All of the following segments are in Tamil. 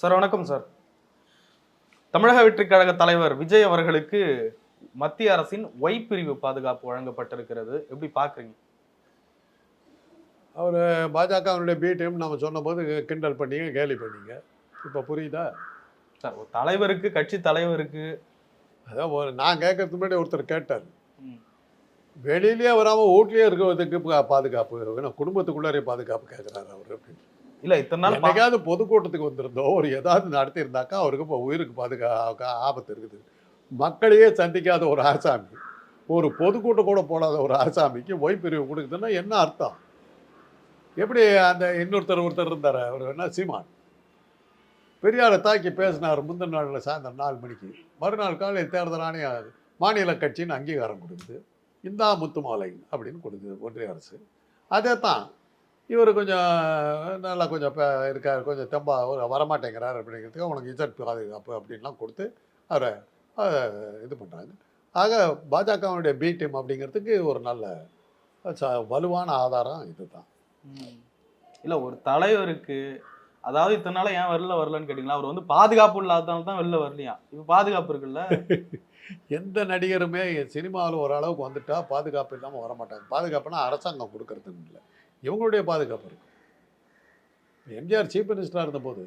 சார் வணக்கம் சார். தமிழக வெற்றிக் கழக தலைவர் விஜய் அவர்களுக்கு மத்திய அரசின் ஒய் பிரிவு பாதுகாப்பு வழங்கப்பட்டிருக்கிறது. எப்படி பாக்குறீங்க? அவர் பாஜகவினுடைய பி டீம் நம்ம சொன்னபோது கிண்டல் பண்ணீங்க கேலி பண்ணீங்க. இப்போ புரியுதா? சார் ஒரு தலைவருக்கு கட்சி தலைவருக்கு. அதான் ஒரு நான் கேட்கறதுக்கு முன்னாடி ஒருத்தர் கேட்டார். வெளியிலேயே வராமல் வீட்லேயே இருக்கிறதுக்கு பாதுகாப்பு குடும்பத்துக்குள்ளாரே பாதுகாப்பு கேட்குறாரு அவர் அப்படின்னு. இல்ல இத்தனை நாள் எங்கேயாவது என்னைக்காவது பொதுக்கூட்டத்துக்கு வந்திருந்தோம் ஒரு ஏதாவது நடத்தியிருந்தாக்கா அவருக்கு இப்போ உயிருக்கு பாதுகா ஆபத்து இருக்குது. மக்களையே சந்திக்காத ஒரு ஆசாமி ஒரு பொதுக்கூட்டம் கூட போடாத ஒரு ஆசாமிக்கு ஒய் பிரிவு கொடுக்குதுன்னா என்ன அர்த்தம்? எப்படி அந்த இன்னொருத்தர் ஒருத்தர் இருந்தார் அவர் என்ன சீமான். பெரியாரை தாக்கி பேசினார் முந்தின நாளில் சாயந்தரம் நாலு மணிக்கு. மறுநாள் காலையில் தேர்தல் ஆணையம் மாநில கட்சின்னு அங்கீகாரம் கொடுக்குது. இந்தா முத்துமாலை அப்படின்னு கொடுக்குது ஒன்றிய அரசு. அதே தான் இவர் கொஞ்சம் நல்லா கொஞ்சம் ப- இருக்கார் கொஞ்சம் தெம்பா அவர் வரமாட்டேங்கிறார் அப்படிங்கிறதுக்கு அவனுக்கு இசட் பாதுகாப்பு அப்படின்லாம் கொடுத்து அவரை இது பண்ணுறாங்க ஆக பாஜகவுடைய பி டீம் அப்படிங்கிறதுக்கு ஒரு நல்ல ச- வலுவான ஆதாரம் இதுதான். இல்ல ஒரு தலைவருக்கு அதாவது இத்தனை நாளா ஏன் வரல வரலன்னு கேட்டீங்களா? அவர் வந்து பாதுகாப்பு இல்லாததால தான் வெளில வரலையா? இப்ப பாதுகாப்பு இருக்குல்ல? எந்த நடிகருமே சினிமாவில் ஓரளவுக்கு வந்துட்டா பாதுகாப்பு இல்லாமல் வரமாட்டாங்க. பாதுகாப்புனா அரசாங்கம் கொடுக்கறதுன்னு இல்லை. இவங்களுடைய பாதுகாப்பு இருக்கும் எம்ஜிஆர் சீஃப் மினிஸ்டராக இருந்தபோது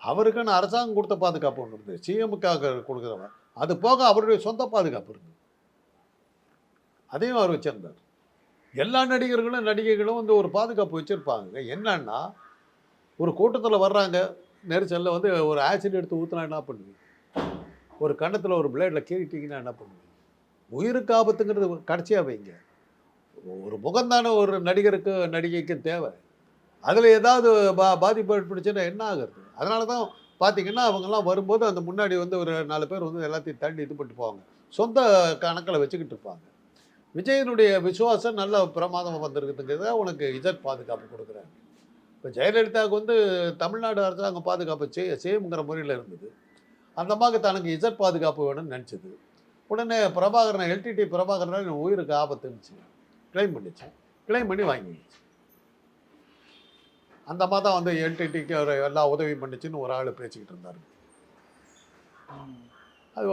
அவருக்குன்னு அரசாங்கம் கொடுத்த பாதுகாப்பு ஒன்று இருந்தது. சிஎமுக்காக கொடுக்குறவன் அது போக அவருடைய சொந்த பாதுகாப்பு இருக்கு அதையும் அவர் வச்சிருந்தார். எல்லா நடிகர்களும் நடிகைகளும் வந்து ஒரு பாதுகாப்பு வச்சுருப்பாங்க. என்னன்னா ஒரு கூட்டத்தில் வர்றாங்க நெரிசலில் வந்து ஒரு ஆசிட் எடுத்து ஊற்றினா என்ன பண்ணுவீங்க? ஒரு கண்ணத்தில் ஒரு பிளேடில் கீறிட்டீங்கன்னா என்ன பண்ணுவீங்க? உயிருக்கு ஆபத்துங்கிறது கடைசியாக வைங்க. ஒரு முகந்தான ஒரு நடிகருக்கு நடிகைக்கு தேவை. அதில் ஏதாவது பா பாதிப்பு ஏற்பட்டுச்சுன்னா என்ன ஆகுறது? அதனால தான் பார்த்தீங்கன்னா அவங்கெல்லாம் வரும்போது அந்த முன்னாடி வந்து ஒரு நாலு பேர் வந்து எல்லாத்தையும் தள்ளி இது பண்ணிட்டு போவாங்க. சொந்த கணக்கில் வச்சுக்கிட்டு இருப்பாங்க. விஜயனுடைய விசுவாசம் நல்ல பிரமாதம் வந்திருக்குதுங்கிறத உனக்கு இஜட் பாதுகாப்பு கொடுக்குறாங்க இப்போ ஜெயலலிதாவுக்கு வந்து தமிழ்நாடு அரசாங்கம் பாதுகாப்பு செய்ய செய்யுங்கிற முறையில் இருந்தது. அந்த மாதிரி தனக்கு இஜட் பாதுகாப்பு வேணும்னு நினச்சது. உடனே பிரபாகரன் எல்டிடி பிரபாகரன் என் உயிருக்கு ஆபத்துன்னுச்சு கிளைம் பண்ணிச்சு. கிளைம் பண்ணி வாங்கிடுச்சு அந்த அம்மா தான் வந்து எல்டிடிக்கு ஒரு எல்லா உதவியும் பண்ணிச்சுன்னு ஒரு ஆள் பேசிக்கிட்டு இருந்தார். அது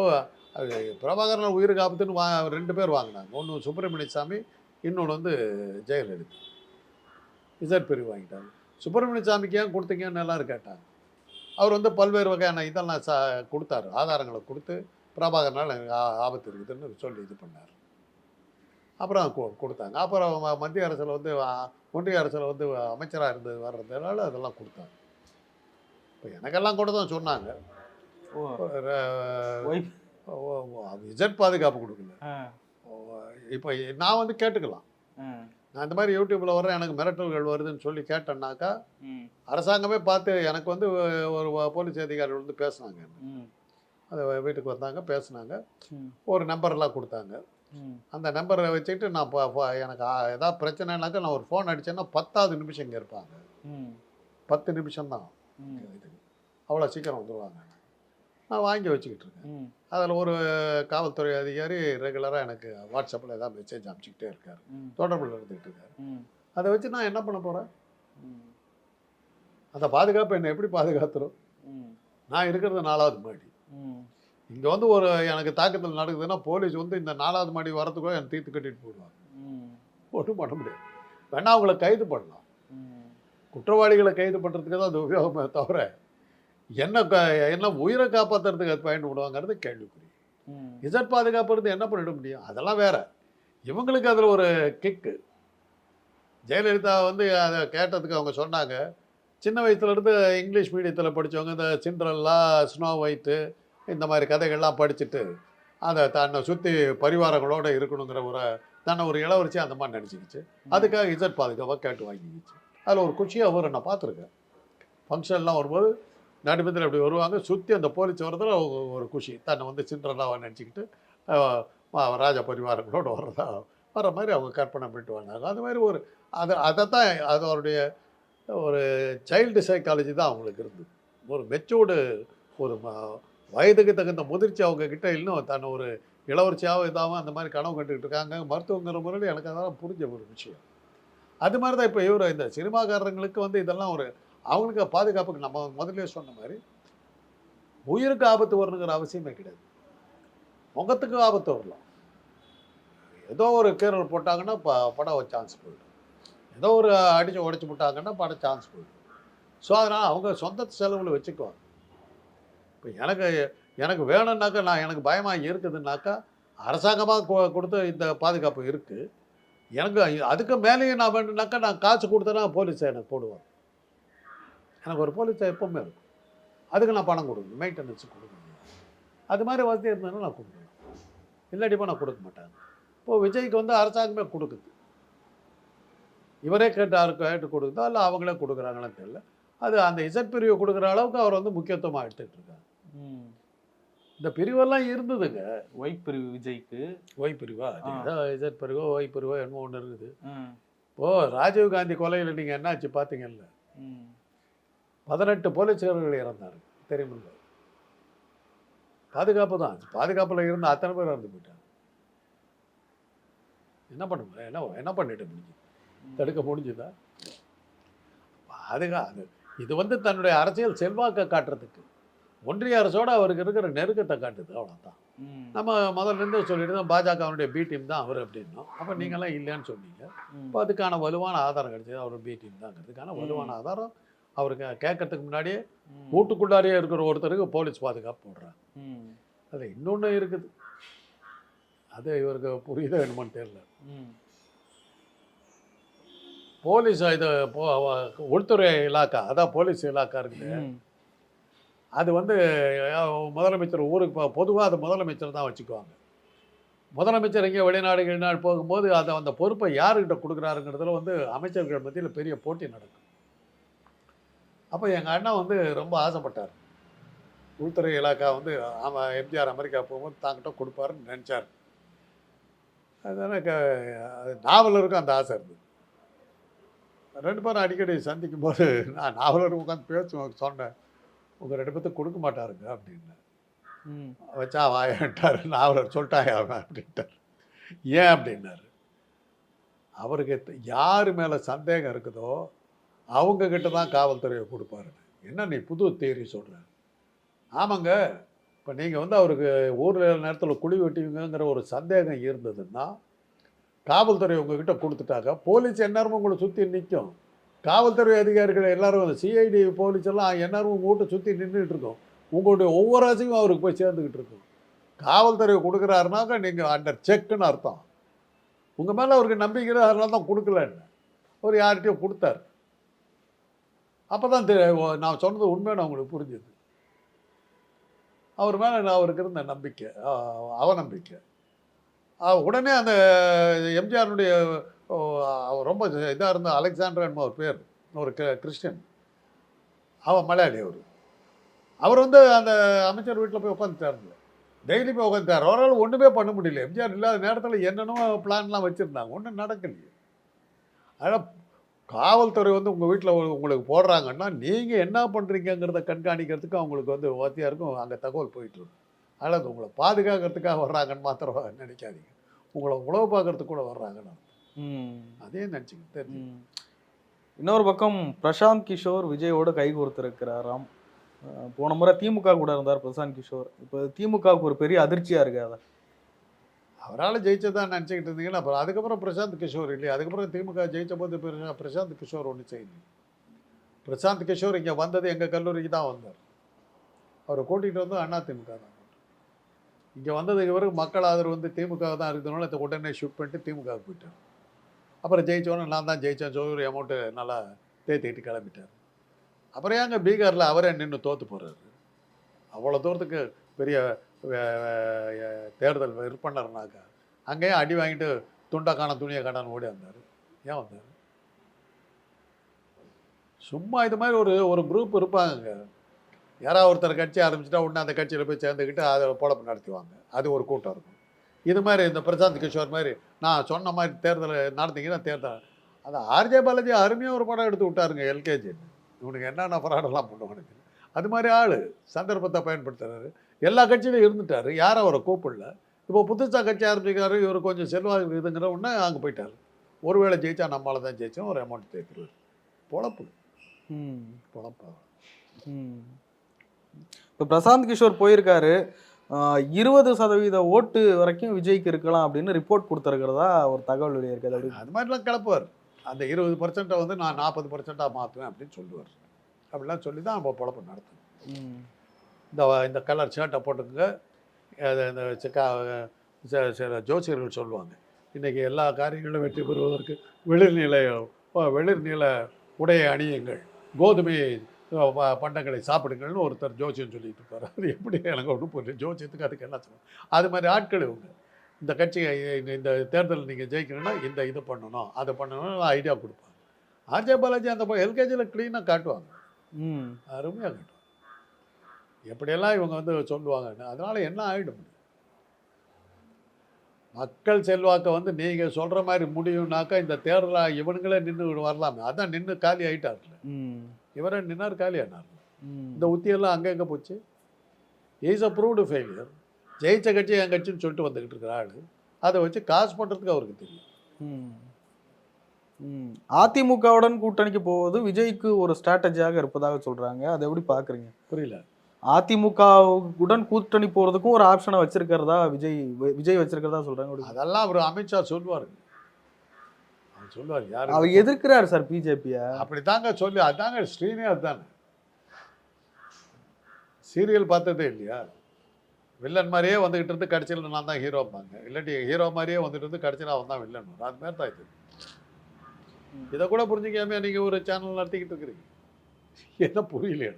அது பிரபாகரன் உயிருக்கு ஆபத்துன்னு வா ரெண்டு பேர் வாங்கினாங்க. ஒன்று சுப்பிரமணிய சாமி இன்னொன்று வந்து ஜெயலலிதா. இசட் பிரிவு வாங்கிட்டாங்க. சுப்பிரமணிய சாமிக்கு ஏன் கொடுத்தீங்கன்னு எல்லாரும் கேட்டாங்க. அவர் வந்து பல்வேறு வகையான இதெல்லாம் சா கொடுத்தாரு. ஆதாரங்களை கொடுத்து பிரபாகரனால் எனக்கு ஆபத்து இருக்குதுன்னு சொல்லி இது பண்ணார். அப்புறம் கொடுத்தாங்க. அப்புறம் மத்திய அரசில் வந்து ஒன்றிய அரசில் வந்து அமைச்சராக இருந்து வர்றதுனால அதெல்லாம் கொடுத்தாங்க. இப்போ எனக்கெல்லாம் கூட தான் சொன்னாங்க இஜட் பாதுகாப்பு கொடுக்கல. இப்போ நான் வந்து கேட்டுக்கலாம். நான் இந்த மாதிரி யூடியூப்பில் வர்றேன் எனக்கு மிரட்டல்கள் வருதுன்னு சொல்லி கேட்டேன்னாக்கா அரசாங்கமே பார்த்து எனக்கு வந்து ஒரு போலீஸ் அதிகாரிகள் வந்து பேசுனாங்க அது வீட்டுக்கு வந்தாங்க பேசுனாங்க. ஒரு நம்பர்லாம் கொடுத்தாங்க. அந்த நம்பரை வச்சுக்கிட்டு நான் இப்போ எனக்கு ஏதாவது பிரச்சனைனாக்கா நான் ஒரு ஃபோன் அடித்தேன்னா பத்தாவது நிமிஷம் இங்கே இருப்பாங்க. பத்து நிமிஷம் தான் ம், இதுக்கு அவ்வளோ சீக்கிரம் வந்துடுவாங்க நான் வாங்கி வச்சுக்கிட்டு இருக்கேன். அதில் ஒரு காவல்துறை அதிகாரி ரெகுலராக எனக்கு வாட்ஸ்அப்பில் ஏதாவது மெசேஜ் அனுப்பிச்சிக்கிட்டே இருக்கார். தொடர்பில் இருந்துகிட்டு இருக்காரு. அதை வச்சு நான் என்ன பண்ண போகிறேன் அந்த பாதுகாப்பு என்னை எப்படி பாதுகாத்துரும்? நான் இருக்கிறது நாலாவது மாடி. இங்கே வந்து ஒரு எனக்கு தாக்கத்தில் நடக்குதுன்னா போலீஸ் வந்து இந்த நாலாவது மாடி வரத்துக்குள்ள என்னை தீர்த்து கட்டிட்டு போயிடுவாங்க. ம், ஒன்றும் பண்ண முடியாது. வேணா அவங்கள கைது பண்ணலாம். குற்றவாளிகளை கைது பண்ணுறதுக்கு தான் அது உபயோகமே தவிர என்ன என்ன உயிரை காப்பாற்றுறதுக்கு அது பயன்படுவாங்கிறது கேள்விக்குறி. ம். இசட் பாதுகாப்பு இருந்து என்ன பண்ணிட முடியும்? அதெல்லாம் வேற. இவங்களுக்கு அதில் ஒரு கிக்கு ஜெயலலிதா வந்து அதை கேட்டதுக்கு அவங்க சொன்னாங்க. சின்ன வயசுலேருந்து இங்கிலீஷ் மீடியத்தில் படித்தவங்க இந்த சிண்ட்ரல்லா ஸ்னோ ஒயிட்டு இந்த மாதிரி கதைகள்லாம் படிச்சுட்டு அதை தன்னை சுற்றி பரிவாரங்களோடு இருக்கணுங்கிற ஒரு தன்னை ஒரு இளவரசி அந்த மாதிரி நினச்சிக்கிச்சு. அதுக்காக இசட் பாதுகாப்பாக கேட்டு வாங்கிக்கிச்சு. அதில் ஒரு குஷியாக வரும் நான் பார்த்துருக்கேன். ஃபங்க்ஷன்லாம் வரும்போது நடுமத்தில் அப்படி வருவாங்க சுற்றி அந்த போலீஸ் வரதுல ஒரு- ஒரு குஷி. தன்னை வந்து சிண்ட்ரலாக நினச்சிக்கிட்டு ராஜ பரிவாரங்களோடு வர்றதா வர மாதிரி அவங்க கற்பனை பண்ணிட்டு வந்தாங்க. அது மாதிரி ஒரு அது அதை தான் அது அவருடைய ஒரு சைல்டு சைக்காலஜி தான் அவங்களுக்கு இருந்தது. ஒரு மெச்சூர்டு ஒரு வயதுக்கு தகுந்த முதிர்ச்சி அவங்க கிட்ட இன்னும் தன்னை ஒரு இளவரசியாவோ இதாகவும் அந்த மாதிரி கனவு கண்டுக்கிட்டு இருக்காங்க. மருத்துவங்கிற முறையில் எனக்கு அதெல்லாம் புரிஞ்ச ஒரு விஷயம். அது மாதிரி தான் இப்போ இவர் இந்த சினிமாக்காரங்களுக்கு வந்து இதெல்லாம் ஒரு அவங்களுக்கு பாதுகாப்புக்கு நம்ம முதல்ல சொன்ன மாதிரி உயிருக்கு ஆபத்து வரணுங்கிற அவசியமே கிடையாது. முகத்துக்கு ஆபத்து வரலாம். ஏதோ ஒரு கீரல் போட்டாங்கன்னா ப படம் சான்ஸ் போயிடும். ஏதோ ஒரு அடித்து உடைச்சி விட்டாங்கன்னா படம் சான்ஸ் போயிடும். ஸோ அதனால் அவங்க சொந்த செலவில் வச்சுக்குவாங்க. இப்போ எனக்கு எனக்கு வேணும்னாக்கா நான் எனக்கு பயமாக இருக்குதுன்னாக்கா அரசாங்கமாக கொடுத்த இந்த பாதுகாப்பு இருக்குது எனக்கு அதுக்கு மேலேயும் நான் வேணும்னாக்கா நான் காசு கொடுத்தேன்னா போலீஸை எனக்கு போடுவாங்க. எனக்கு ஒரு போலீஸை எப்பவுமே இருக்கும். அதுக்கு நான் பணம் கொடுக்கணும். மெயின்டெனன்ஸ் கொடுக்கணும். அது மாதிரி வசதி இருந்ததுன்னா நான் கொடுக்கணும். இல்லாட்டிப்போ நான் கொடுக்க மாட்டேன். இப்போது விஜய்க்கு வந்து அரசாங்கமே கொடுக்குது. இவரே கேட்டு கேட்டு கொடுக்குதோ இல்லை அவங்களே கொடுக்குறாங்களான்னு தெரியல. அது அந்த இசட் பிரிவு கொடுக்குற அளவுக்கு அவர் வந்து முக்கியத்துவமாக எடுத்துகிட்டு இருக்காங்க இந்த பிரிவெல்லாம் இருந்ததுங்க. ஒய் பிரிவு விஜய்க்கு. ஒய் பிரிவா. இசட் பிரிவோ ஒய் பிரிவோ என்னமோ ஒன்று இருக்குது. ம். ஓ ராஜீவ் காந்தி கொலையில் நீங்கள் என்னாச்சு பார்த்தீங்கல்ல. பதினெட்டு போலீஸ்காரர்கள் இறந்தாரு. தெரியுமில்ல பாதுகாப்பு தான். பாதுகாப்பில் இருந்த அத்தனை பேர் இறந்து போயிட்டாங்க. என்ன பண்ண முடியும் என்ன என்ன பண்ணிட்டு முடிஞ்சு? தடுக்க முடிஞ்சுதா? பாதுகா அது இது வந்து தன்னுடைய அரசியல் செல்வாக்கை காட்டுறதுக்கு. ஒன்றிய அரசோட அவருக்கு இருக்கிற நெருக்கத்தை காட்டுது அவ்வளோதான். நம்ம முதல்ல இருந்தே சொல்லிட்டு பாஜகவுடைய பி டீம் தான் அவர் அப்படின்னோம் அப்போ நீங்களாம் இல்லைன்னு சொன்னீங்க. இப்போ அதுக்கான வலுவான ஆதாரம் கிடைச்சது அவர் பி டீம் தாங்கிறதுக்கான வலுவான ஆதாரம் அவருக்கு கேட்கறதுக்கு முன்னாடியே ம். வீட்டுக்குள்ளாரியே இருக்கிற ஒருத்தருக்கு போலீஸ் பாதுகாப்பு போடுறாங்க. அது இன்னொன்று இருக்குது அது இவருக்கு புரியுதோ என்னமோன்னு தெரியல. போலீஸ் இது உள்துறை இலாக்கா அதான் போலீஸ் இலாக்கா இருக்குது. அது வந்து முதலமைச்சர் ஊருக்கு பொதுவாக அது முதலமைச்சர் தான் வச்சுக்குவாங்க. முதலமைச்சர் எங்கேயோ வெளிநாடு வெளிநாடு போகும்போது அதை அந்த பொறுப்பை யாருக்கிட்ட கொடுக்குறாருங்கிறதுல வந்து அமைச்சர்கள் மத்தியில் பெரிய போட்டி நடக்கும். அப்போ எங்கள் அண்ணா வந்து ரொம்ப ஆசைப்பட்டார். உள்துறை இலாக்கா வந்து ஆமாம் எம்ஜிஆர் அமெரிக்கா போகும்போது தாங்கிட்ட கொடுப்பாருன்னு நினச்சார். அதனால் க அது நாவலருக்கும் அந்த ஆசை இருந்தது. ரெண்டு பேரும் அடிக்கடி சந்திக்கும் போது நான் நாவலருக்கு உட்காந்து பேசுவேன் சொன்னேன். உங்கள் ரெண்டு பேர்த்துக்கு கொடுக்க மாட்டாருங்க அப்படின்னு. ம். வச்சா வாயன்ட்டார் நாவலர் சொல்லிட்டாயா அவன் அப்படின்ட்டார். ஏன் அப்படின்னாரு? அவருக்கு யார் மேலே சந்தேகம் இருக்குதோ அவங்க கிட்ட தான் காவல்துறையை கொடுப்பாரு. என்ன நீ புது தேரி சொல்கிற ஆமாங்க இப்போ நீங்கள் வந்து அவருக்கு ஊரில் நேரத்தில் குழி வெட்டுவீங்கங்கிற ஒரு சந்தேகம் இருந்ததுன்னா காவல்துறை உங்ககிட்ட கொடுத்துட்டாங்க போலீஸ் எந்நேரமும் உங்களை சுற்றி நிற்கும் காவல்துறை அதிகாரிகள் எல்லாரும் சிஐடி போலீஸ் எல்லாம் எல்லாரும் உங்கள் வீட்டை சுற்றி நின்றுட்டு இருக்கோம். உங்களுடைய ஒவ்வொரு ஆசையும் அவருக்கு போய் சேர்ந்துக்கிட்டு இருக்கும். காவல்துறை கொடுக்குறாருனாக்க நீங்கள் அண்டர் செக்குன்னு அர்த்தம். உங்கள் மேலே அவருக்கு நம்பிக்கை அதனால தான் கொடுக்கலன்னு. அவர் யார்கிட்டயோ கொடுத்தாரு. அப்போ தான் நான் சொன்னது உண்மையான அவங்களுக்கு புரிஞ்சுது. அவர் மேலே அவருக்கு இருந்த நம்பிக்கை அவநம்பிக்கை. உடனே அந்த எம்ஜிஆருடைய ரொம்ப இதாக இருந்த அலெக்சாண்டர் ஒரு பேர் ஒரு க- கிறிஸ்டியன். அவன் மலையாளி அவர். அவர் வந்து அந்த அமைச்சர் வீட்டில் போய் உட்காந்துட்டாருங்க டெய்லி போய் உட்காந்துட்டார் அவரால் ஒன்றுமே பண்ண முடியல. எம்ஜிஆர் இல்லாத நேரத்தில் என்னென்னமோ பிளான்லாம் வச்சுருந்தாங்க. ஒன்றும் நடக்கலையே. ஆனால் காவல்துறை வந்து உங்கள் வீட்டில் உங்களுக்கு போடுறாங்கன்னா நீங்கள் என்ன பண்ணுறீங்கங்கிறத கண்காணிக்கிறதுக்கு அவங்களுக்கு வந்து வாத்தியாருக்கும் அங்கே தகவல் போயிட்டுருக்கும் ஆனால் அதனால் அது உங்களை பாதுகாக்கிறதுக்காக வர்றாங்கன்னு மாத்திரம் நினைக்காதீங்க. உங்களை உழவு பார்க்கறதுக்கு கூட வர்றாங்கன்னு அதே நினச்சிக்கிட்டு. இன்னொரு பக்கம் பிரசாந்த் கிஷோர் விஜயோட கை கோர்த்திருக்கிறாராம். அஹ் போன முறை திமுக கூட இருந்தார் பிரசாந்த் கிஷோர். இப்போ திமுகவுக்கு ஒரு பெரிய அதிர்ச்சியா இருக்கு அதான் அவரால் ஜெயிச்சதான் நினச்சிக்கிட்டு இருந்தீங்கன்னா அப்புறம் அதுக்கப்புறம் பிரசாந்த் கிஷோர் இல்லையா? அதுக்கப்புறம் திமுக ஜெயிச்ச போது பிரசா- பிரசாந்த் கிஷோர் ஒன்று செய்யணும் பிரசாந்த் கிஷோர் இங்கே வந்தது எங்கள் கல்லூரிக்கு தான் வந்தார். அவரை கூட்டிகிட்டு வந்து அண்ணா திமுக தான். இங்கே வந்ததுக்கு பிறகு மக்கள் ஆதரவு வந்து திமுக தான் இருக்கிறதுனால இதை உடனே ஷூட் பண்ணிட்டு திமுக போயிட்டார். அப்புறம் ஜெயிச்சோன்னே நான் தான் ஜெயித்தேன் சொல்லி ஒரு அமௌண்ட்டு நல்லா தேத்திக்கிட்டு கிளம்பிட்டார். அப்புறம் ஏங்க பீகாரில் அவரே நின்று தோற்று போகிறாரு அவ்வளோ தூரத்துக்கு பெரிய வே- வே- தேர்தல் விற்பனர்னாக்கா அங்கேயும் அடி வாங்கிட்டு துண்டை காண துணியை காணான்னு ஓடி வந்தார். ஏன் வந்தார்? சும்மா இது மாதிரி ஒரு ஒரு குரூப் இருப்பாங்க யாராவது ஒருத்தர் கட்சி ஆரம்பிச்சிட்டா உடனே அந்த கட்சியில் போய் சேர்ந்துக்கிட்டு அதை பொழப்பு நடத்துவாங்க. அது ஒரு கூட்டம் இருக்கும். இது மாதிரி இந்த பிரசாந்த் கிஷோர் மாதிரி நான் சொன்ன மாதிரி தேர்தல் நடத்திங்கன்னா தேர்தல். அந்த ஆர்ஜே பாலாஜி அருமையாக ஒரு படம் எடுத்து விட்டாருங்க எல்கேஜி இவனுக்கு என்னென்ன ஃப்ராடெல்லாம் பண்ணுவானுங்க அது மாதிரி ஆள் சந்தர்ப்பத்தை பயன்படுத்துறாரு. எல்லா கட்சியிலும் இருந்துட்டார் யாரும் அவரை கூப்பிடல. இப்போ புதுசாக கட்சி ஆரம்பிக்கிறாரு இவர் கொஞ்சம் செல்வாக்கு இதுங்கிற உடனே அங்கே போயிட்டார். ஒருவேளை ஜெயிச்சா நம்மளால தான் ஜெயிச்சோம் ஒரு அமௌண்ட் சேர்த்துருவார் பொழப்பு. ம். பொழப்பா ம். இப்ப பிரசாந்த் கிஷோர் போயிருக்காரு இருபது சதவீத ஓட்டு வரைக்கும் விஜய்க்கு இருக்கலாம் அப்படின்னு ரிப்போர்ட் கொடுத்துருக்கிறதா ஒரு தகவல் வெளியிருக்குது அப்படி அது மாதிரிலாம் கிளப்புவார். அந்த இருபது பர்சன்ட்டை வந்து நான் நாற்பது பர்சன்ட்டாக மாற்றுவேன் அப்படின்னு சொல்லுவார். அப்படிலாம் சொல்லி தான் நம்ம பொழப்பு நடத்தணும். ம். இந்த இந்த கலர் ஷர்ட்டை போட்டுக்குங்க. இந்த சில ஜோசியர்கள் சொல்லுவாங்க. இன்றைக்கி எல்லா காரியங்களும் வெற்றி பெறுவதற்கு வெளிர்நில வெளிர்நில உடையை அணியுங்கள். கோதுமை அஹ், ப- பண்டங்களை சாப்பிடுங்கள்னு ஒருத்தர் ஜோசியம் சொல்லிட்டு இருப்பார். அது எப்படி எனக்கு ஒன்றும் புரியல. ஜோசியத்துக்கு அதுக்கு என்ன சொல்லுவாங்க அது மாதிரி ஆட்கள் இவங்க. இந்த கட்சி இந்த- தேர்தலில் நீங்கள் ஜெயிக்கணும்னா இந்த இது பண்ணணும் அதை பண்ணணும்னு ஐடியா கொடுப்பாங்க. ஆர்ஜே பாலாஜி அந்த எல்கேஜியில் க்ளீனாக காட்டுவாங்க. ம். அருமையாக கட்டும் எப்படியெல்லாம் இவங்க வந்து சொல்லுவாங்கன்னு அதனால என்ன ஆகிடும் மக்கள் செல்வாக்கை வந்து நீங்கள் சொல்கிற மாதிரி முடியும்னாக்கா இந்த தேர்தலாக இவனுங்களே நின்று வரலாமே. அதான் நின்று காலி ஆகிட்டார்ல ம். இவரே நின்னார் காலி ஆனார் ம். இந்த உத்தியெல்லாம் அங்கே எங்கே போச்சு இஸ் அ ப்ரூவ்டு ஃபெயிலியர் ஜெயிச்ச கட்சி என் கட்சின்னு சொல்லிட்டு வந்துக்கிட்டு இருக்கிற ஆள் அதை வச்சு காசு பண்ணுறதுக்கு அவருக்கு தெரியும் ம். ம். அதிமுகவுடன் கூட்டணிக்கு போவது விஜய்க்கு ஒரு ஸ்ட்ராட்டஜியாக இருப்பதாக சொல்றாங்க அதை எப்படி பாக்குறீங்க புரியல அதிமுகவுடன் கூட்டணி போறதுக்கும் ஒரு ஆப்ஷனை வச்சிருக்கிறதா விஜய் விஜய் வச்சிருக்கிறதா சொல்றாங்க எப்படி? அதெல்லாம் அவர் அமித்ஷா சொல்லுவார் அவர் சொல்லுவார். யாரு அவர் எதிர்க்கிறாரு சார் பிஜேபிய. அப்படி தாங்க சொல்லி அதாங்க ஸ்ரீனே அதுதானே சீரியல் பார்த்ததே இல்லையா? வில்லன் மாதிரியே வந்துகிட்டு இருந்து கடைசியில் நான் தான் ஹீரோப்பாங்க இல்லாட்டி ஹீரோ மாதிரியே வந்துட்டு இருந்து கடைசியில் அவன் தான் வில்லன். அது மாதிரி தான் இது. இதை கூட புரிஞ்சுக்காம நீங்கள் ஒரு சேனல் நடத்திக்கிட்டு இருக்கிறீங்க. என்ன புரியல.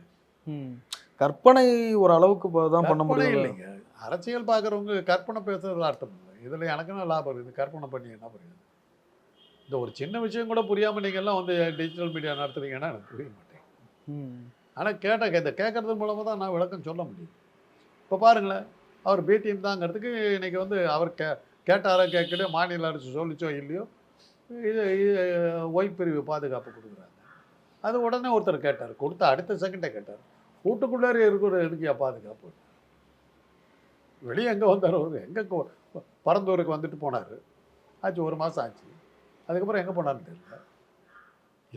கற்பனை ஒரு அளவுக்கு தான் பண்ண முடியும் இல்லைங்க. அரசியல் பார்க்குறவங்க கற்பனை பேசுறதுல அர்த்தம் இல்லை. இதில் எனக்கு என்ன லாபம் இருக்குது? கற்பனை பண்ணி என்ன புரியுது? இந்த ஒரு சின்ன விஷயம் கூட புரியாமல் நீங்கள் எல்லாம் வந்து டிஜிட்டல் மீடியா நடத்துறீங்கன்னா எனக்கு புரிய மாட்டேங்குது. ம். ஆனால் கேட்ட இந்த கேட்கறது மூலமாக தான் நான் விளக்கம் சொல்ல முடியும். இப்போ பாருங்களேன் அவர் பிடிஎம் தாங்கிறதுக்கு இன்னைக்கு வந்து அவர் கே கேட்டாரோ கேட்கல மாநில அரசு சொல்லிச்சோ இல்லையோ இது இது ஒய் பிரிவு பாதுகாப்பு கொடுக்குறாங்க. அது உடனே ஒருத்தர் கேட்டார் கொடுத்த அடுத்த செகண்டே கேட்டார். வீட்டுக்குள்ளாரே இருக்கிற இருக்கியா பாதுகாப்பு? வெளியே எங்கே வந்தார் அவர்? எங்கே பரந்தூருக்கு வந்துட்டு போனார். ஆச்சு ஒரு மாதம் ஆச்சு. அதுக்கப்புறம் எங்கே போனார்னு தெரியல.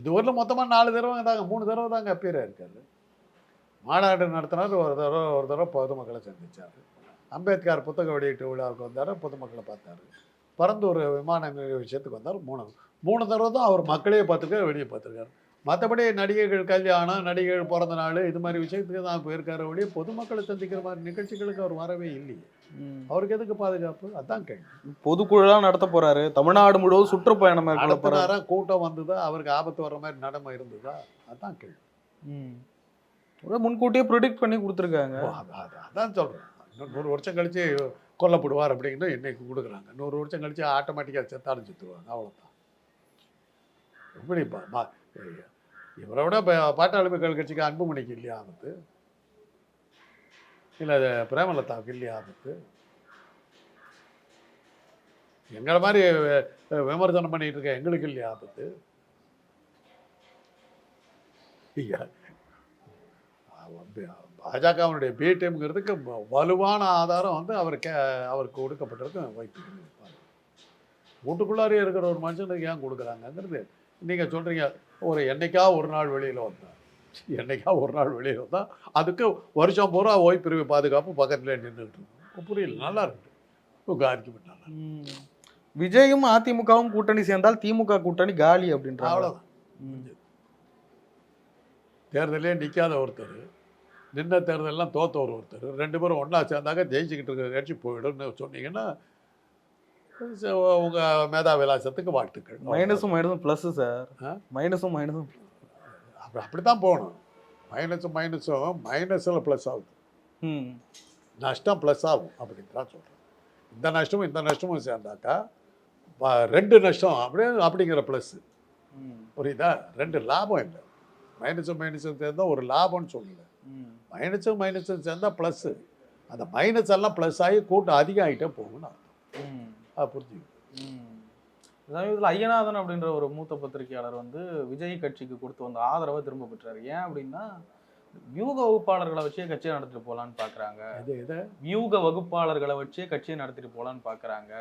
இதுவரையில் மொத்தமாக நாலு தடவை தாங்க மூணு தடவை தாங்க அப்பீராக இருக்காரு மாநாடு நடத்தினார் ஒரு தடவை ஒரு தடவை பொதுமக்களை சந்திச்சார். அம்பேத்கர் புத்தக வெளியீட்டு விழாவுக்கு வந்தார் பொதுமக்களை பார்த்தாரு. பரந்தூர் விமான நிலைய விஷயத்துக்கு வந்தார் மூணு மூணு தடவை தான் அவர் மக்களையே பார்த்துருக்காரு வெளியே பார்த்துருக்காரு. மற்றபடி நடிகைகள் கல்யாணம் நடிகைகள் பிறந்த நாள் இது மாதிரி விஷயத்துக்கு தான் போயிருக்காரு ஒழிய பொதுமக்களை சந்திக்கிற மாதிரி நிகழ்ச்சிகளுக்கு அவர் வரவே இல்லையே. அவருக்கு எதுக்கு பாதுகாப்பு? அதான் கேள்வி. பொதுக்குழுலாம் நடத்த போறாரு. தமிழ்நாடு முழுவதும் சுற்றுப்பயணம் நடத்தினாரா கூட்டம் வந்ததா அவருக்கு ஆபத்து வர்ற மாதிரி நடமை இருந்ததா? அதான் கேள்வி. ம். ஒரு முன்கூட்டியே ப்ரிடிக்ட் பண்ணி கொடுத்துருக்காங்க. அதான் சொல்கிறேன் இன்னும் நூறு வருஷம் கழிச்சு கொல்லப்படுவார் அப்படின்னு இன்னைக்கு கொடுக்குறாங்க? நூறு வருஷம் கழிச்சு ஆட்டோமேட்டிக்காக செத்தாலும் செத்துருவாங்க. அவ்வளோதான் எப்படி இப்போ மா- இவரை விட பாட்டாளி மக்கள் கட்சிக்கு அன்புமணிக்கு இல்லையா ஆபத்து? இல்லை அது பிரேமலதாவுக்கு இல்லையா ஆபத்து எங்களை மாதிரி விமர்சனம் பண்ணிட்டு இருக்க எங்களுக்கு இல்லையா ஆபத்து ஐயா பாஜகவினுடைய பிடிஎம்ங்கிறதுக்கு வலுவான ஆதாரம் வந்து அவர் கே அவருக்கு கொடுக்கப்பட்டிருக்கு வைப்பு வீட்டுக்குள்ளாரே இருக்கிற ஒரு மனுஷனுக்கு ஏன் கொடுக்குறாங்கங்கிறது நீங்கள் சொல்கிறீங்க ஒரு என்னைக்கா ஒரு நாள் வெளியில் வந்தேன் என்னைக்கா ஒரு நாள் வெளியில் வந்தால் அதுக்கு வருஷம் பூரா ஓய்வு பிரிவு பாதுகாப்பு பக்கத்தில் நின்றுட்டு இருக்கும் புரியல நல்லா இருக்கு உங்கள் ஆர்குமெண்ட் நல்லா இருக்கு. ம். விஜயும் அதிமுகவும் கூட்டணி சேர்ந்தால் திமுக கூட்டணி காலி அப்படின்றாங்க அவ்வளோதான். தேர்தலே நிற்காத ஒருத்தர் நின்ன தேர்தலெல்லாம் தோத்த ஒரு ஒருத்தர் ரெண்டு பேரும் ஒன்றா சேர்ந்தாக்க ஜெயிச்சுக்கிட்டு இருக்க கட்சி போயிடும்னு சொன்னீங்கன்னா ச- உங்க மேதா விலாசத்துக்கு வாழ்த்துக்கள் மைனஸும் மைனஸும் ப்ளஸ் சார்? மைனஸும் மைனஸும் அப்படி அப்படித்தான் போகணும். மைனஸும் மைனஸும் மைனஸில் ப்ளஸ் ஆகுது. ம். நஷ்டம் ப்ளஸ் ஆகும் அப்படின்னு தான் சொல்கிறேன் இந்த நஷ்டமும் இந்த நஷ்டமும் சேர்ந்தாக்கா ரெண்டு நஷ்டம் அப்படியே அப்படிங்கிற ப்ளஸ்ஸு புரியுதா? ரெண்டு லாபம் இல்லை. மைனஸும் மைனஸும் சேர்ந்தா ஒரு லாபம்னு சொல்லல. மைனஸும் மைனஸும் சேர்ந்தா ப்ளஸ்ஸு அந்த மைனஸ் எல்லாம் ப்ளஸ் ஆகி கூட்டம் அதிகம் ஆகிட்டே போகணும் ம். அது புரிஞ்சுக்கணும் இதுல ஐயநாதன் அப்படின்ற ஒரு மூத்த பத்திரிகையாளர் வந்து விஜய் கட்சிக்கு கொடுத்து வந்த ஆதரவை திரும்ப பெற்றாரு. ஏன் அப்படின்னா வியூக வகுப்பாளர்களை வச்சே கட்சியை நடத்திட்டு இது இதை வியூக வகுப்பாளர்களை வச்சே கட்சியை நடத்திட்டு போலான்னு பாக்குறாங்க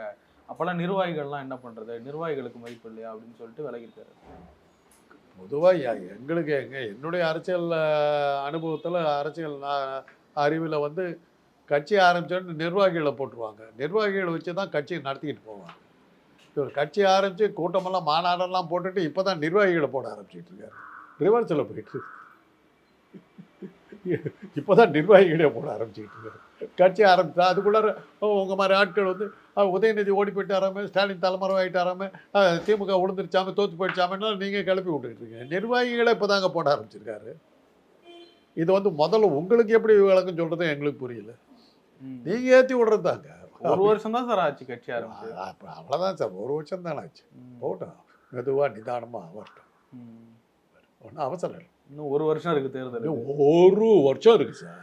அப்பெல்லாம் நிர்வாகிகள்லாம் என்ன பண்றது? நிர்வாகிகளுக்கு மதிப்பு இல்லையா அப்படின்னு சொல்லிட்டு விலகிருக்காரு பொதுவாக எங்களுக்கு எங்க என்னுடைய அரசியல் அனுபவத்தில் அரசியல் அறிவில் வந்து கட்சி ஆரம்பிச்சோன்னு நிர்வாகிகளை போட்டுருவாங்க. நிர்வாகிகளை வச்சு தான் கட்சியை நடத்திக்கிட்டு போவாங்க. இவர் கட்சி ஆரம்பித்து கூட்டமெல்லாம் மாநாடெல்லாம் போட்டுட்டு இப்போ தான் நிர்வாகிகளை போட ஆரம்பிச்சிட்டு இருக்காரு. ரிவர்ஸில் போயிட்டு இப்போ தான் நிர்வாகிகளே போட ஆரம்பிச்சிட்டு இருக்காரு. கட்சி ஆரம்பிச்சா அதுக்குள்ளார உங்கள் மாதிரி ஆட்கள் வந்து உதயநிதி ஓடி போயிட்டாராம ஸ்டாலின் தலைமறை ஆகிட்டாராம அஹ், திமுக உளுந்துருச்சாம தோத்து போயிடுச்சாமன்னா நீங்கள் கிளப்பி விட்டுக்கிட்டு இருக்கீங்க. நிர்வாகிகளை இப்போ தாங்க போட ஆரம்பிச்சிருக்காரு. இது வந்து முதல்ல உங்களுக்கு எப்படி விளக்கம் சொல்கிறது எங்களுக்கு புரியல. நீங்கள் ஏற்றி விடுறது தாங்க ஒரு வருஷம் தான் சார் ஆச்சு கட்சி ஆரம்பிச்சு. அவ்வளோதான் சார். ஒரு வருஷம் தானே ஆச்சு. ம். போகட்டும். மெதுவாக நிதானமாக வரட்டும். ஒன்றும் அவசரம் இல்லை. இன்னும் ஒரு வருஷம் இருக்கு தேர்தல் ஒரு வருஷம் இருக்குது சார்.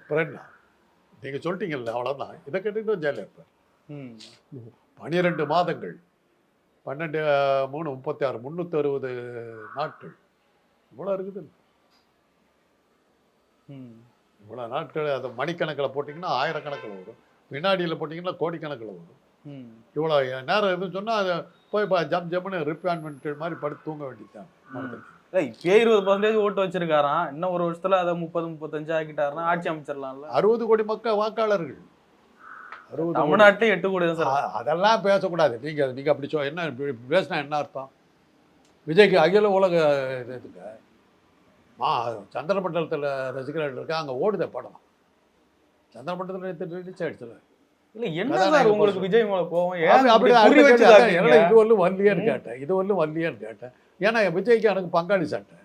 அப்புறம் என்ன? நீங்கள் சொல்லிட்டீங்கல்ல அவ்வளோதான் இதை கேட்டுக்கிட்டு ஜாலியாக இருப்பேன் ம். பனிரெண்டு மாதங்கள். பன்னெண்டு மூணு முப்பத்தி ஆறு முந்நூற்றி அறுபது நாட்கள். இவ்வளோ இருக்குது ம். இவ்வளோ நாட்கள் அதை மணிக்கணக்கில் போட்டிங்கன்னா ஆயிரக்கணக்கில் வரும். வினாடியில் போட்டிங்கன்னா கோடிக்கணக்கில் வரும். இவ்வளோ நேரம் எதுன்னு சொன்னால் அதை போய் ப- ஜம் ஜம்முன்னு ரிப்பேர்மெண்ட் மாதிரி படுத்து தூங்க வேண்டியதுதான் ஏய், இப்பயே இருபது பர்சன்டேஜ் ஓட்டு வச்சிருக்காராம். இன்னும் ஒரு வருஷத்துல அதை முப்பது முப்பத்தஞ்சு ஆக்கிட்டாருன்னா ஆட்சி அமைச்சிடலாம்ல. அறுபது கோடி மக்கள் வாக்காளர்கள். அறுபது. தமிழ்நாட்டிலே எட்டு கோடி தான் சார். அதெல்லாம் பேசக்கூடாது. நீங்கள் நீங்கள் அப்படி சொ என்ன பேசினா என்ன அர்த்தம்? விஜய்க்கு அகில உலக இது இதுங்க மா சந்திரமண்டலத்தில் ரசிகர்கள் இருக்கா அங்கே ஓடுத படம். இல்ல என்ன கதாநாயகன் சார் உங்களுக்கு. விஜய் மேல கோவம்? ஏன் அப்படி குறி வச்சு இது வரலும் வரலையேன்னு. கேட்டேன். இது வரலும் வரலையேன்னு கேட்டேன். ஏன்னா விஜய்க்கு எனக்கு பங்காளி சட்டை.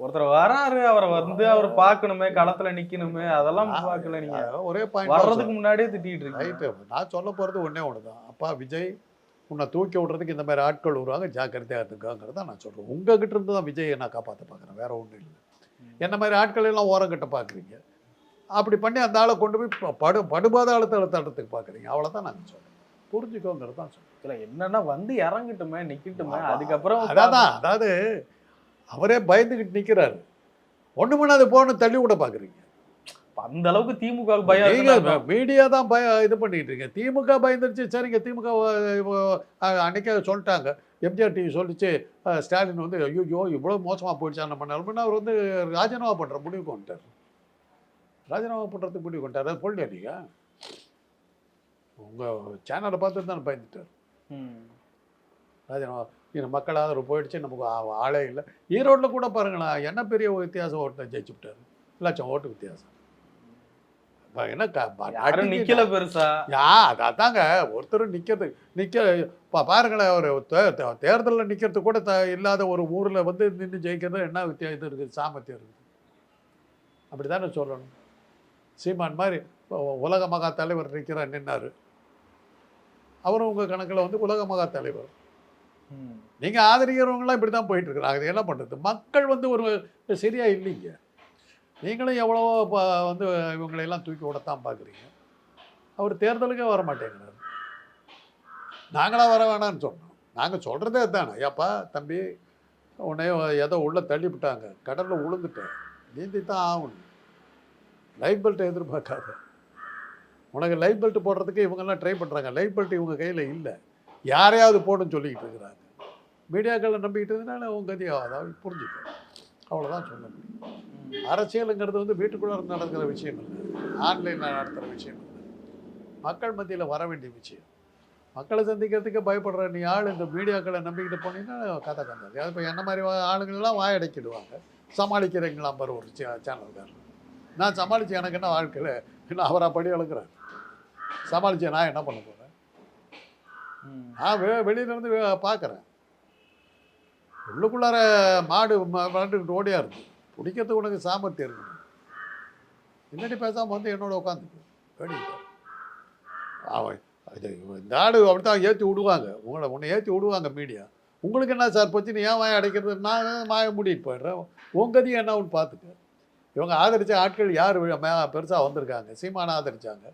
ஒருத்தர் வராரு அவரை வந்து அவர் பார்க்கணுமே களத்துல நிக்கணுமே அதெல்லாம் பார்க்கல நீங்க. ஒரே பாயிண்ட் வர்றதுக்கு முன்னாடியே திட்டிட்டு இருக்கீங்க. நான் சொல்ல போகிறது ஒன்றே ஒன்று தான். அப்பா விஜய் உன்னை தூக்கி விடுறதுக்கு இந்த மாதிரி ஆட்கள் வருவாங்க ஜாக்கிரதையாக இருந்துக்காங்கிறத நான் சொல்கிறேன் உங்ககிட்ட இருந்து தான் விஜயை நான் காப்பாற்ற பார்க்குறேன். வேற ஒன்றும் இல்லை. என்ன மாதிரி ஆட்கள் எல்லாம் ஓரங்கட்ட பார்க்குறீங்க? அப்படி பண்ணி அந்த ஆளை கொண்டு போய் படு படுபாதாளத்தில் தடுறதுக்கு பார்க்குறீங்க அவ்வளோதான் நாங்கள் சொல்கிறேன் புரிஞ்சுக்கோங்கிறது தான் சொல்கிறேன் இல்ல என்னன்னா வந்து இறங்கட்டுமே நிக்கட்டுமே அதுக்கப்புறம் அதான் அதாவது அவரே பயந்துக்கிட்டு நிற்கிறாரு ஒன்று பண்ணாது போகணும் தள்ளி விட பார்க்குறீங்க அந்த அளவுக்கு திமுக பயம் மீடியா தான் பய இது பண்ணிட்டு இருக்கீங்க. திமுக பயந்துருச்சு சரிங்க. திமுக அன்னைக்கே சொல்லிட்டாங்க. எம்ஜிஆர் டிவி சொல்லிச்சு ஸ்டாலின் வந்து ஐயோ இவ்வளோ மோசமாக போயிடுச்சா நம்ம நிலமன்னா அவர் வந்து ராஜினாமா பண்ணுற முடிவுக்கு வந்துட்டார். ராஜினாமா பண்ணுறதுக்கு முடிவு வந்துட்டார் அது போடலையா நீங்கள் உங்கள் சேனலை பார்த்து தானே பயந்துட்டார். ராஜினாமா இந்த மக்கள் ஆதரவு போயிடுச்சு நமக்கு ஆளே இல்லை. ஈரோட்டில் கூட பாருங்களேன் என்ன பெரிய வித்தியாசம் ஓட்டு ஜெயிச்சு விட்டாரு? லட்சம் ஓட்டு வித்தியாசம். என்ன நிக்கல பெருசா? யா அது அதாங்க ஒருத்தர் நிற்கிறது நிற்க பா பாருங்களேன் ஒரு தேர்தலில் நிற்கிறது கூட இல்லாத ஒரு ஊரில் வந்து நின்று ஜெயிக்கிறது என்ன வித்தியாசம் இது இருக்குது சாமர்த்தியம் இருக்குது. அப்படி தானே சொல்லணும். சீமான் மாதிரி உலக மகா தலைவர் நிற்கிறார் நின்னாரு. அவரும் உங்கள் கணக்கில் வந்து உலக மகா தலைவர். நீங்கள் ஆதரிக்கிறவங்களாம் இப்படி தான் போயிட்டு இருக்கிறாங்க அது என்ன பண்ணுறது மக்கள் வந்து ஒரு சரியா இல்லைங்க. நீங்களும் எவ்வளவோ ப- வந்து இவங்களையெல்லாம் தூக்கி விடத்தான் பார்க்குறீங்க. அவர் தேர்தலுக்கே வர மாட்டேங்கிறார். நாங்களா வர வேணாம்னு சொன்னோம். நாங்கள் சொல்கிறதே தானே ஏப்பா தம்பி உன்னை ஏதோ உள்ளே தள்ளிவிட்டாங்க. கடலில் உளுந்துட்டேன். நீந்தி தான் ஆகணும். லைஃப் பெல்ட்டை எதிர்பார்க்காத. உனக்கு லைஃப் பெல்ட் போடுறதுக்கு இவங்கெல்லாம் ட்ரை பண்ணுறாங்க லைஃப் பெல்ட் இவங்க கையில் இல்லை. யாரையாவது போடுன்னு சொல்லிக்கிட்டு இருக்கிறாங்க. மீடியாக்களை நம்பிக்கிட்டு இருந்தனால உங்க கதையை அதாவது புரிஞ்சுக்கணும் அவ்வளோதான் சொல்ல முடியும் அரசியலுங்கிறது வந்து வீட்டுக்குள்ளே நடக்கிற விஷயம் இல்லை. ஆன்லைனில் நடத்துகிற விஷயம் இல்லை. மக்கள் மத்தியில் வர வேண்டிய விஷயம். மக்களை சந்திக்கிறதுக்கு பயப்படுற நீ ஆள் இந்த மீடியாக்களை நம்பிக்கிட்டு போனீங்கன்னா கதை கந்தாது அது இப்போ என்ன மாதிரி வா- ஆளுங்களெல்லாம் வாயடைக்கிடுவாங்க. சமாளிக்கிறீங்களாம் பாரு ஒரு சே சேனல்காரர் நான் சமாளித்து எனக்கு என்ன வாழ்க்கையில்? என்ன அவரா படி வளர்க்குறேன் சமாளித்து நான் என்ன பண்ண போகிறேன். நான் வெ வெளியிலேருந்து பார்க்குறேன். உள்ளுக்குள்ளார மாடு விளாண்டுக்கிட்டு ஓடியா இருக்கு. பிடிக்கிறதுக்கு உனக்கு சாமர்த்தியம் இருக்குது பின்னாடி பேசாமல் வந்து என்னோட உட்காந்துக்கு. வேடிக்கை அவன் இது இந்த ஆடு அப்படி தான் ஏற்றி விடுவாங்க. உங்களை உன்னை ஏற்றி விடுவாங்க மீடியா. உங்களுக்கு என்ன சார் போச்சு நீ ஏன் வாய அடைக்கிறது? நான் மாய மூடிட்டு போயிடுறேன். உன் கதி என்ன ஒன்று பார்த்துக்க. இவங்க ஆதரித்த ஆட்கள் யார்? பெருசாக வந்திருக்காங்க. சீமானை ஆதரிச்சாங்க.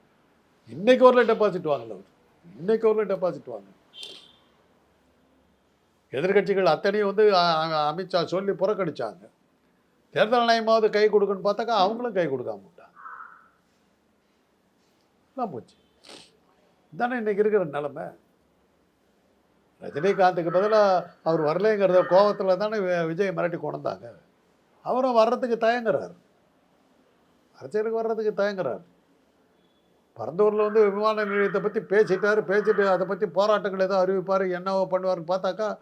இன்னைக்கு ஒரு டெபாசிட் வாங்கல அவர். இன்னைக்கு ஒரு டெபாசிட் வாங்க எதிர்க்கட்சிகள் அத்தனையும் வந்து அமித்ஷா சொல்லி புறக்கணிச்சாங்க. தேர்தல் ஆணையமாவது கை கொடுக்குன்னு பார்த்தாக்கா அவங்களும் கை கொடுக்காம விட்டாங்க. எல்லாம் போச்சு. தானே இன்னைக்கு இருக்கிற நிலமை. ரஜினிகாந்துக்கு பதிலாக அவர் வரலைங்கிறத கோபத்தில் தானே விஜய் மிரட்டி கொண்டாங்க அவரும் வர்றதுக்கு தயங்குறாரு. அரசியலுக்கு வர்றதுக்கு தயங்குறாரு. பரந்தூரில் வந்து விமான நிலையத்தை பற்றி பேசிட்டார் பேசிட்டு அதை பற்றி போராட்டங்கள் ஏதோ அறிவிப்பார் என்னவோ பண்ணுவாருன்னு பார்த்தாக்கா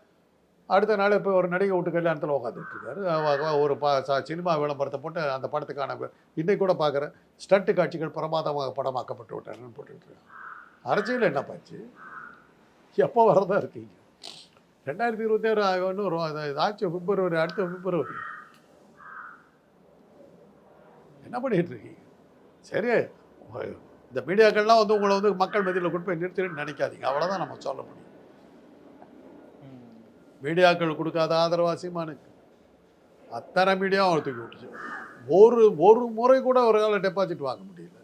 அடுத்த நாள் இப்போ ஒரு நடிகை வீட்டு கல்யாணத்தில் உட்காந்துட்டு இருக்காரு. ஒரு பா சினிமா விளம்பரத்தை போட்டு அந்த படத்துக்கான வி- இன்னைக்கு கூட பார்க்குறேன். ஸ்டண்ட் காட்சிகள் பிரமாதமாக படமாக்கப்பட்டு விட்டாருன்னு போட்டுக்கிட்டு அரசியல் என்ன பாச்சு? எப்போ வரதான் இருக்கீங்க? ரெண்டாயிரத்தி இருபத்தி ஆறு இன்னும் ரொ- அது ஆச்சு பிப்ரவரி அடுத்த பிப்ரவரி. என்ன பண்ணிட்டு இருக்கீங்க சரி இந்த மீடியாக்கள்லாம் வந்து உங்களை வந்து மக்கள் மத்தியில் கொண்டு போய் நிறுத்திட்டு நினைக்காதீங்க. அவ்வளோதான் நம்ம சொல்ல முடியும். மீடியாக்கள் கொடுக்காத ஆதரவா சீமானுக்கு? அத்தனை மீடியாவும் அவர் தூக்கி விட்டுச்சு. ஒரு ஒரு முறை கூட ஒரு கால டெபாசிட் வாங்க முடியல.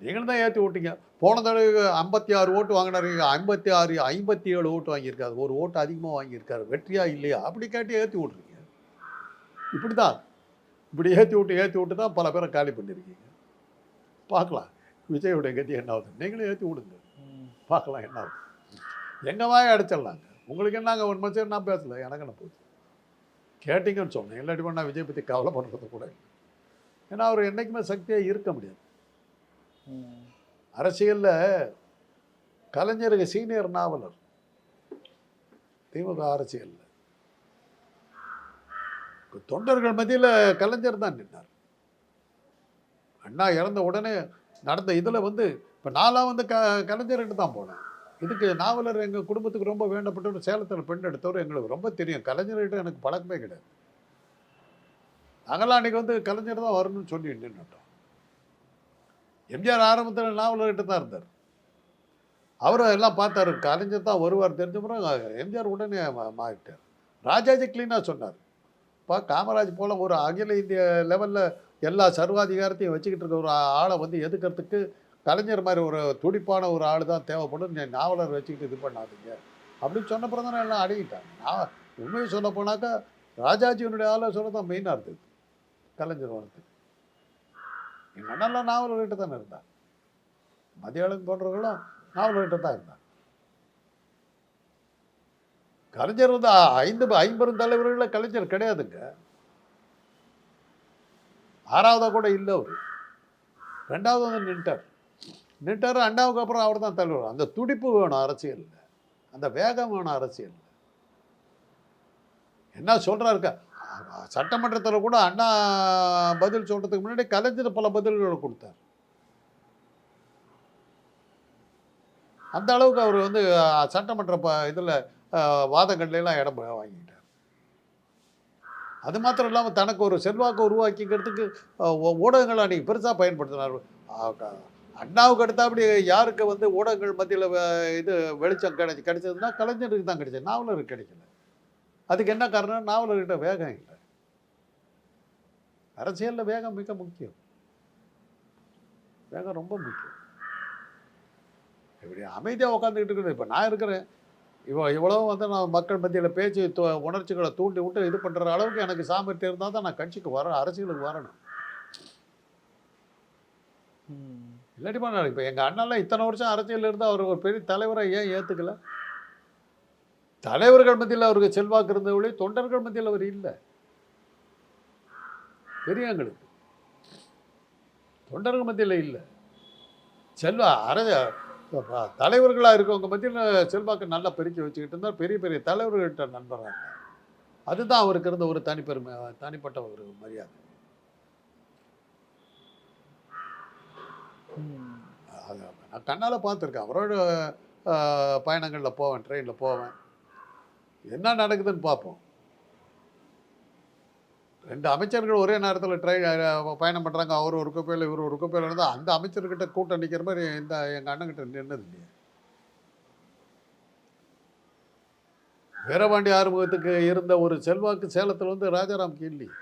நீங்களும் தான் ஏற்றி விட்டீங்க. போன தடவை ஐம்பத்தி ஆறு ஓட்டு வாங்கினாரு. ஐம்பத்தி ஆறு ஐம்பத்தி ஏழு ஓட்டு வாங்கியிருக்காரு. ஒரு ஓட்டு அதிகமாக வாங்கியிருக்காரு. வெற்றியா இல்லையா? அப்படி கேட்டு ஏற்றி விட்றீங்க இப்படி தான் இப்படி ஏற்றி விட்டு ஏற்றி விட்டு தான் பல பேரை காலி பண்ணியிருக்கீங்க. பார்க்கலாம். விஜயோடைய கதி என்ன ஆகுது நீங்களும் ஏற்றி விடுங்க. பார்க்கலாம் என்ன ஆகுது எங்கள் வாயை அடிச்சிடலாங்க. உங்களுக்கு என்னங்க ஒன் மனுஷன் நான் பேசல? எனக்கு என்ன போச்சு? கேட்டிங்கன்னு சொன்னேன். இல்லாட்டி பண்ணா விஜய் பற்றி கவலைப்படுறது கூட இல்லை. ஏன்னா அவர் என்றைக்குமே சக்தியாக இருக்க முடியாது. அரசியலில் கலைஞருக்கு சீனியர் நாவலர். திமுக அரசியலில். தொண்டர்கள் மத்தியில் கலைஞர் தான் நின்றார் அண்ணா இறந்த உடனே நடந்த இதில் வந்து இப்போ நான்லாம் வந்து க கலைஞர்கிட்ட தான் போனேன். இதுக்கு நாவலர் எங்கள் குடும்பத்துக்கு ரொம்ப வேண்டப்பட்டவர் சேலத்தில் பெண் எடுத்தவர் எங்களுக்கு ரொம்ப தெரியும். கலைஞர்கிட்ட எனக்கு பழக்கமே கிடையாது. நாங்களாம் அன்றைக்கி வந்து கலைஞர் தான் வரணும்னு சொல்லி நின்றுட்டோம் எம்ஜிஆர் ஆரம்பத்தில் நாவலர்கிட்ட தான் இருந்தார். அவரை எல்லாம் பார்த்தாரு. கலைஞர் தான் வருவார் தெரிஞ்ச பிறகு எம்ஜிஆர் உடனே மாறிட்டார். ராஜாஜி கிளீனாக சொன்னார். இப்போ காமராஜ் போல் ஒரு அகில இந்திய லெவலில் எல்லா சர்வாதிகாரத்தையும் வச்சுக்கிட்டு இருக்க ஒரு ஆளை வந்து எதுக்கிறதுக்கு கலைஞர் மாதிரி ஒரு துடிப்பான ஒரு ஆள் தான் தேவைப்படும். நீ நாவலர் வச்சுக்கிட்டு இது பண்ணாதீங்க. அப்படின்னு சொன்ன பிறகு எல்லாம் அடங்கிட்டாங்க. நான் உண்மையை சொல்ல போனாக்கா ராஜாஜியினுடைய ஆலோசனை தான் மெயினாக இருந்தது. கலைஞர் வளர்த்து. எங்கள் அண்ணெல்லாம் நாவலர்கிட்ட தானே இருந்தான். மதியாளன் போன்றவர்களும் நாவலர்கிட்ட தான் இருந்தான் கலைஞர் வந்து ஐந்து ஐம்பெரும் தலைவர்களில் கலைஞர் கிடையாதுங்க. ஆறாவதாக கூட இல்லை அவர். ரெண்டாவது வந்து நின்ட்டார். நின்ட்டார் அண்ணாவுக்கு அப்புறம் அவர் தான் தலைவர். அந்த துடிப்பு வேணும் அரசியலில். அந்த வேகம் வேணும் அரசியல் என்ன சொல்கிறாருக்க சட்டமன்றத்தில் கூட அண்ணா பதில் சொல்கிறதுக்கு முன்னாடி கலைஞர் பல பதில்களை கொடுத்தார். அந்த அளவுக்கு அவர் வந்து சட்டமன்ற ப இதில் வாதங்கள்லாம் இடம் வாங்கிட்டார் அது மாத்திரம் இல்லாமல் தனக்கு ஒரு செல்வாக்கு உருவாக்கிக்கிறதுக்கு ஊடகங்கள் ஊடகங்களை அன்றைக்கி பெருசாக பயன்படுத்தினார். அண்ணாவுக்கு க- அண்ணாவுக்கு அடுத்தாப்படி யாருக்கு வந்து ஊடகங்கள் மத்தியில் இது வெளிச்சம் கிடைச்சி கிடைச்சதுன்னா கலைஞருக்கு தான் கிடைச்சது. நாவலருக்கு கிடைக்கல. அதுக்கு என்ன காரணம்? நாவலர்கிட்ட வேகம் இல்லை. அரசியலில் வேகம் மிக முக்கியம். வேகம் ரொம்ப முக்கியம். இப்படி அமைதியாக உட்காந்துக்கிட்டு இருக்கிறது. இப்போ நான் இருக்கிறேன். இவ்வளோ இவ்வளோ வந்து நான் மக்கள் மத்தியில் பேச்சு உணர்ச்சிகளை தூண்டி விட்டு இது பண்ணுற அளவுக்கு எனக்கு சாமர்த்தியம் இருந்தால் தான் நான் கட்சிக்கு வர அரசியலுக்கு வரணும். ம். இல்லாட்டி பண்ண இப்போ எங்கள் அண்ணாலாம் இத்தனை வருஷம் அரசியல் இருந்து அவர் ஒரு பெரிய தலைவரை ஏன் ஏற்றுக்கல தலைவர்கள் மத்தியில் அவருக்கு செல்வாக்கு இருந்தவர்களே தொண்டர்கள் மத்தியில் அவர் இல்லை. தெரியும் எங்களுக்கு தொண்டர்கள் மத்தியில் இல்லை. செல்வா அர தலைவர்களாக இருக்கவங்க பற்றி செல்வாக்கு நல்லா பெருக்கி வச்சுக்கிட்டு இருந்தால் பெரிய பெரிய தலைவர்கள்ட்ட நண்பராக அதுதான் அவருக்கு இருந்த ஒரு தனிப்பெருமை தனிப்பட்ட ஒரு மரியாதை. அது நான் கண்ணால் பார்த்துருக்கேன். அவரோட பயணங்களில் போவேன் ட்ரெயினில் போவேன். என்ன நடக்குதுன்னு பார்ப்போம். ரெண்டு அமைச்சர்கள் ஒரே நேரத்தில் ட்ரை பயணம் பண்ணுறாங்க அவர் ஒரு குப்பையில் இவர் ஒரு குப்பையில் இருந்தால் அந்த அமைச்சர்கிட்ட கூட்டம் நிற்கிற மாதிரி இந்த எங்கள் அண்ணன்கிட்ட நின்னது இல்லையா. வீரபாண்டி ஆறுமுகத்துக்கு இருந்த ஒரு செல்வாக்கு சேலத்தில் வந்து ராஜாராம்க்கு இல்லையே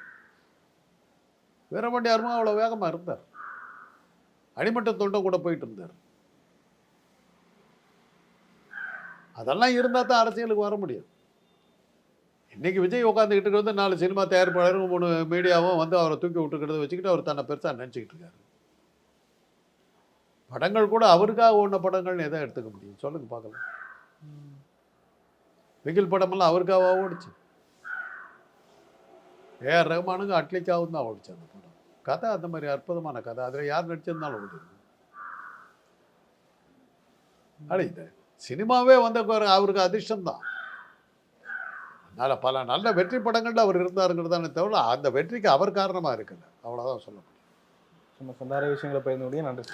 வீரபாண்டி ஆறுமுகம் அவ்வளோ வேகமாக இருந்தார். அடிமட்ட தொண்டை கூட போயிட்டு இருந்தார். அதெல்லாம் இருந்தால் தான் அரசியலுக்கு வர முடியும். இன்னைக்கு விஜய் உட்காந்துக்கிட்டு வந்து நாலு சினிமா தயாரிப்பாளரும் மூணு மீடியாவும் வந்து அவரை தூக்கி விட்டுக்கிறத வச்சுக்கிட்டு அவர் தன்னை பெருசாக நினச்சிக்கிட்டு இருக்காரு. படங்கள் கூட அவருக்காக ஓடின படங்கள்னு எதை எடுத்துக்க முடியும்? சொல்லுங்க பார்க்கலாம். வெகில் படமெல்லாம் அவருக்காக ஓடிச்சு? ஏஆர் ரஹ்மானுங்க அட்லிக்காகவும் தான் ஓடிச்சு அந்த படம். கதை அந்த மாதிரி அற்புதமான கதை. அதில் யார் நடிச்சிருந்தாலும் ஓடிடும் அட இது சினிமாவே வந்த அவருக்கு அதிர்ஷ்டம் தான் அதனால் பல நல்ல வெற்றி படங்கள்ல அவர் இருந்தாருங்கிறதான தவிர அந்த வெற்றிக்கு அவர் காரணமாக இருக்குல்ல அவ்வளோதான் சொல்ல முடியும். நம்ம சொந்த விஷயங்களை பகிர்ந்து முடியும் நன்றி